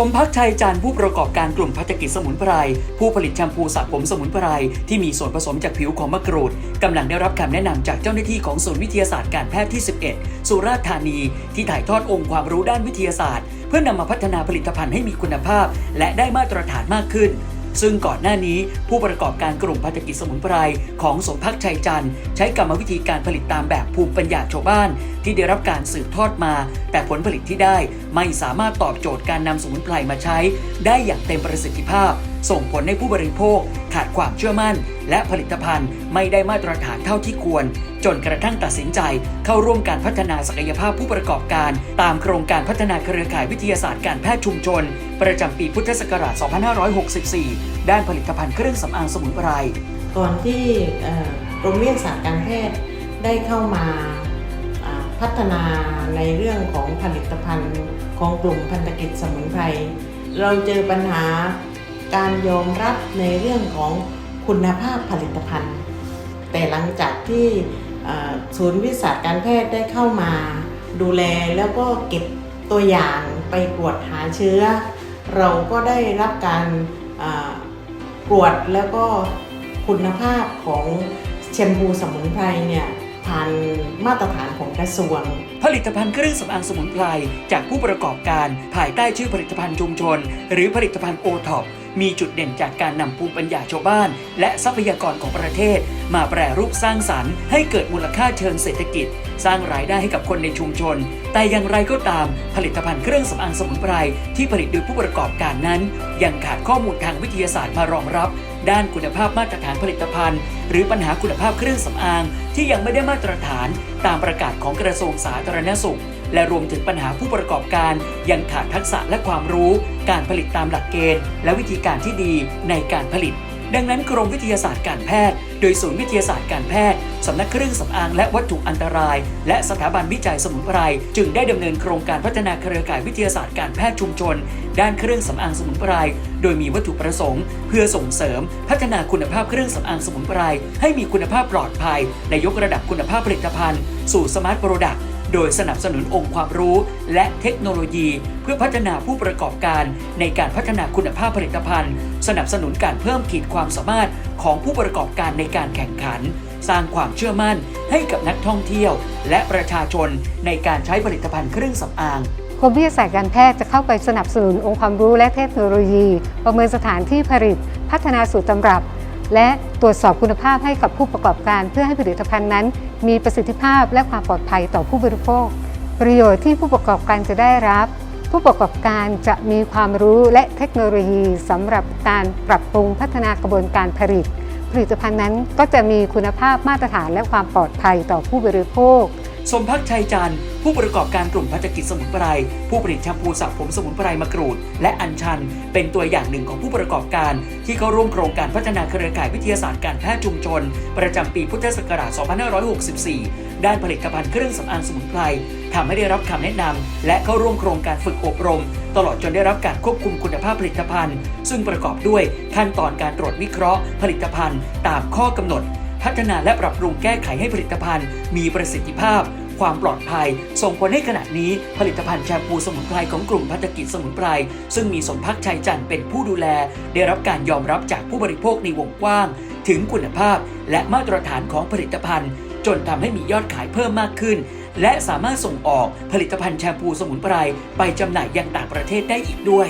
สมพักชัยจันทร์ผู้ประกอบการกลุ่มพัฒกิจสมุนไพรผู้ผลิตแชมพูสระผมสมุนไพรที่มีส่วนผสมจากผิวของมะกรูดกำลังได้รับคำแนะนำจากเจ้าหน้าที่ของศูนย์วิทยาศาสตร์การแพทย์ที่ 11 สุราษฎร์ธานี ที่ถ่ายทอดองค์ความรู้ด้านวิทยาศาสตร์ เพื่อนำมาพัฒนาผลิตภัณฑ์ให้มีคุณภาพ และได้มาตรฐานมากขึ้น ซึ่งก่อนหน้านี้ผู้ประกอบการกลุ่มพัฒกิจสมุนไพรของสมพักชัยจันทร์ใช้กรรมวิธีการผลิตตามแบบภูมิปัญญาชาวบ้าน ที่ได้รับการสืบทอดมา แต่ผลผลิตที่ได้ไม่สามารถตอบโจทย์การนำสมุนไพรมาใช้ ได้อย่างเต็มประสิทธิภาพ ส่งผลให้ผู้บริโภคขาดความเชื่อมั่น และผลิตภัณฑ์ไม่ได้มาตรฐานเท่าที่ควร จนกระทั่งตัดสินใจ เข้าร่วมการพัฒนาศักยภาพผู้ประกอบการ ตามโครงการพัฒนาเครือข่ายวิทยาศาสตร์การแพทย์ชุมชน ประจำปีพุทธศักราช 2564 ด้านผลิตภัณฑ์เครื่องสำอางสมุนไพรก่อนที่กรมวิทยาศาสตร์การแพทย์ได้เข้ามาพัฒนาในเรื่องของผลิตภัณฑ์ของกลุ่มพันธกิจสมุนไพร เราเจอปัญหา การยอมรับในเรื่องของคุณภาพผลิตภัณฑ์ แต่หลังจากที่ศูนย์วิทยาศาสตร์การแพทย์ได้เข้ามาดูแลแล้วก็เก็บตัวอย่างไปตรวจหาเชื้อ เราก็ได้รับการตรวจแล้วก็คุณภาพของแชมพูสมุนไพรเนี่ยผ่านมาตรฐานของกระทรวง ผลิตภัณฑ์เครื่องสำอางสมุนไพรจากผู้ประกอบการภายใต้ชื่อผลิตภัณฑ์ชุมชน หรือผลิตภัณฑ์โอท็อป มีจุดเด่นจากการนำภูมิปัญญาชาวบ้าน และทรัพยากรของประเทศ มาแปรรูปสร้างสรรค์ให้เกิดมูลค่าเชิงเศรษฐกิจ สร้างรายได้ให้กับคนในชุมชน แต่อย่างไรก็ตามผลิตภัณฑ์เครื่องสำอางสมุนไพรที่ผลิตโดยผู้ประกอบการนั้น ยังขาดข้อมูลทางวิทยาศาสตร์มารองรับ ด้านคุณภาพมาตรฐานผลิตภัณฑ์ หรือปัญหาคุณภาพเครื่องสำอาง ที่ยังไม่ได้มาตรฐาน ตามประกาศของกระทรวงสาธารณสุข และรวมถึงปัญหาผู้ประกอบการ ยังขาดทักษะและความรู้ การผลิตตามหลักเกณฑ์ และวิธีการที่ดีในการผลิต ดังนั้นกรมวิทยาศาสตร์การแพทย์ โดยศูนย์วิทยาศาสตร์การแพทย์สำนักเครื่องสำอางและวัตถุอันตราย และสถาบันวิจัยสมุนไพรจึงได้ดำเนินโครงการพัฒนาเครือข่ายวิทยาศาสตร์การแพทย์ชุมชน ด้านเครื่องสำอางสมุนไพรโดยมีวัตถุประสงค์ เพื่อส่งเสริม พัฒนาคุณภาพเครื่องสำอางสมุนไพรให้มีคุณภาพปลอดภัย และยกระดับคุณภาพผลิตภัณฑ์ สู่สมาร์ทโปรดักต์ โดยสนับสนุนองค์ความรู้และเทคโนโลยี เพื่อพัฒนาผู้ประกอบการในการพัฒนาคุณภาพผลิตภัณฑ์ สนับสนุนการเพิ่มขีดความสามารถของผู้ประกอบการในการแข่งขัน สร้างความเชื่อมั่นให้กับนักท่องเที่ยว และประชาชนในการใช้ผลิตภัณฑ์เครื่องสำอางกรมวิทยาศาสตร์การแพทย์จะเข้าไปสนับสนุนองค์ความรู้และเทคโนโลยี ประเมินสถานที่ผลิต พัฒนาสูตรตำรับ และตรวจสอบคุณภาพให้กับผู้ประกอบการ เพื่อให้ผลิตภัณฑ์นั้น มีประสิทธิภาพและความปลอดภัยต่อผู้บริโภค ประโยชน์ที่ผู้ประกอบการจะได้รับ ผู้ประกอบการจะมีความรู้และเทคโนโลยีสำหรับการปรับปรุงพัฒนากระบวนการผลิต ผลิตภัณฑ์นั้นก็จะมีคุณภาพมาตรฐานและความปลอดภัยต่อผู้บริโภค สมพักชัยจันทร์ผู้ประกอบการกลุ่มพัฒกิจสมุนไพรผู้ผลิตแชมพูสระผมสมุนไพรมะกรูด และอัญชัน เป็นตัวอย่างหนึ่งของผู้ประกอบการ ที่เข้าร่วมโครงการพัฒนาเครือข่ายวิทยาศาสตร์การแพทย์ชุมชน ประจำปีพุทธศักราช 2564 ด้านผลิตภัณฑ์เครื่องสำอางสมุนไพรทำให้ได้รับคำแนะนำและเข้าร่วมโครงการฝึกอบรม ตลอดจนได้รับการควบคุมคุณภาพผลิตภัณฑ์ ซึ่งประกอบด้วยขั้นตอนการตรวจวิเคราะห์ ผลิตภัณฑ์ ตามข้อกำหนด พัฒนาและปรับปรุงแก้ไขให้ผลิตภัณฑ์ มีประสิทธิภาพ ความปลอดภัย ส่งผลให้ขณะนี้ผลิตภัณฑ์แชมพูสมุนไพรของกลุ่มพัฒกิจสมุนไพรซึ่งมีสมพักชัยจันทร์เป็นผู้ดูแล ได้รับการยอมรับจากผู้บริโภคในวงกว้าง ถึงคุณภาพ และมาตรฐานของผลิตภัณฑ์ จนทำให้มียอดขายเพิ่มมากขึ้น และสามารถส่งออกผลิตภัณฑ์แชมพูสมุนไพรไปจำหน่ายยังต่างประเทศได้อีกด้วย